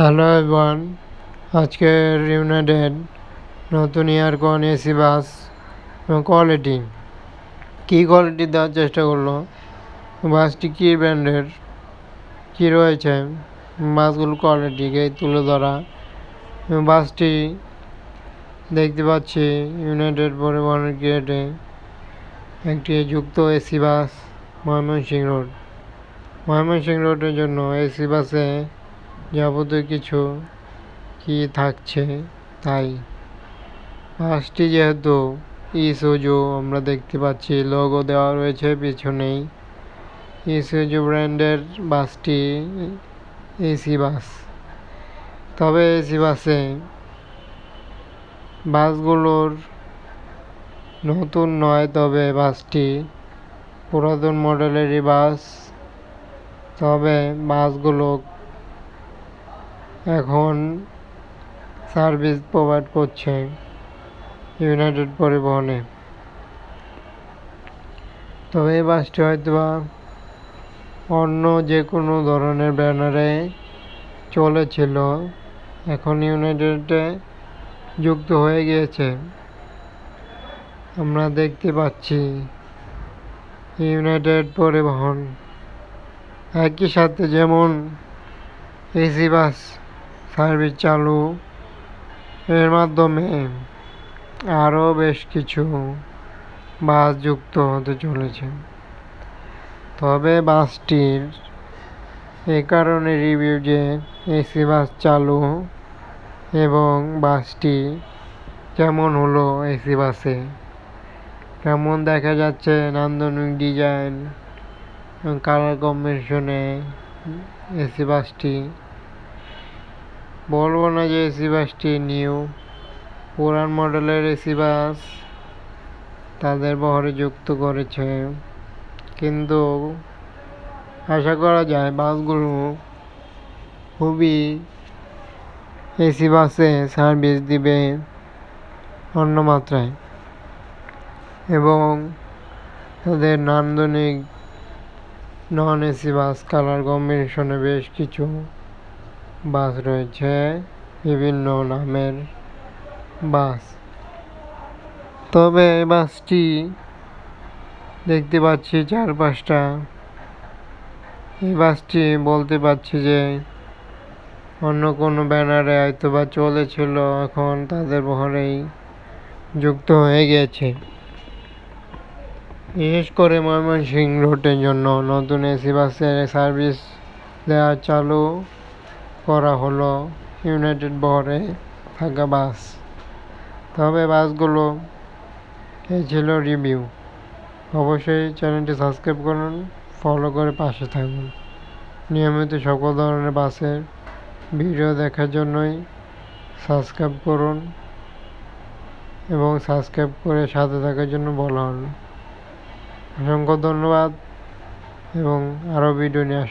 Hello everyone আজকের United নতুন ইয়ারকন AC, বাস এবং কোয়ালিটি? কী কোয়ালিটি দেওয়ার চেষ্টা করল? বাসটি কী ব্র্যান্ডের? কী রয়েছে? বাসগুলোর কোয়ালিটিকে তুলে ধরা? বাসটি দেখতে পাচ্ছি ইউনাইটেড পরিবহনের গেটে একটি যুক্ত AC bus, Mymensingh road. Mymensingh রোডের জন্য এসি বাসে যাবতীয় কিছু কি থাকছে তাই। বাসটি যেহেতু ইসুজু আমরা দেখতে পাচ্ছি লোগো দেওয়া রয়েছে পিছনেই। ইসুজু ব্র্যান্ডের বাসটি, এসি বাস। তবে এসি বাসে বাসগুলোর নতুন নয়, তবে বাসটি পুরাতন মডেলেরই বাস। তবে বাসগুলো এখন সার্ভিস প্রোভাইড করছে ইউনাইটেড পরিবহনে। তবে এই বাসটি হয়তো বা অন্য যে কোনো ধরনের ব্যানারে চলেছিল, এখন ইউনাইটেডে যুক্ত হয়ে গিয়েছে। আমরা দেখতে পাচ্ছি ইউনাইটেড পরিবহন। একই সাথে যেমন এসি বাস সার্ভিস চালু এর মাধ্যমে আরও বেশ কিছু বাস যুক্ত হতে চলেছে। তবে বাসটির এ কারণে রিভিউ যে এসি বাস চালু এবং বাসটি কেমন হলো এসি বাসে কেমন দেখা যাচ্ছে নান্দনিক ডিজাইন কালার কম্বিনেশনে এসি বাসটি বলব না যে এসি বাসটি নিউ। পুরান মডেলের এসি বাস তাদের বহরে যুক্ত করেছে। কিন্তু আশা করা যায় বাসগুলো খুবই এসি বাসে সার্ভিস দিবে অন্য মাত্রায়। এবং তাদের নান্দনিক নন এসি বাস কালার কম্বিনেশনে বেশ কিছু বাস রয়েছে বিভিন্ন নামের বাস। তবে এই বাসটি দেখতে পাচ্ছি চার পাঁচটা এই বাসটি বলতে পারছি যে অন্য কোনো ব্যানারে হয়তো বা চলেছিল, এখন তাদের বহরেই যুক্ত হয়ে গেছে। বিশেষ করে ময়মনসিংহ রোডের জন্য নতুন এসি বাসের সার্ভিস দেওয়া চালু। করা হলো ইউনাইটেড বহরে থাকা বাস। তবে বাসগুলো এই ছিল রিভিউ। অবশ্যই চ্যানেলটি সাবস্ক্রাইব করুন, ফলো করে পাশে থাকুন। নিয়মিত সকল ধরনের বাসের ভিডিও দেখার জন্যই সাবস্ক্রাইব করুন এবং সাবস্ক্রাইব করে সাথে থাকার জন্য বলা হলো। অসংখ্য ধন্যবাদ এবং আরও ভিডিও নিয়ে আস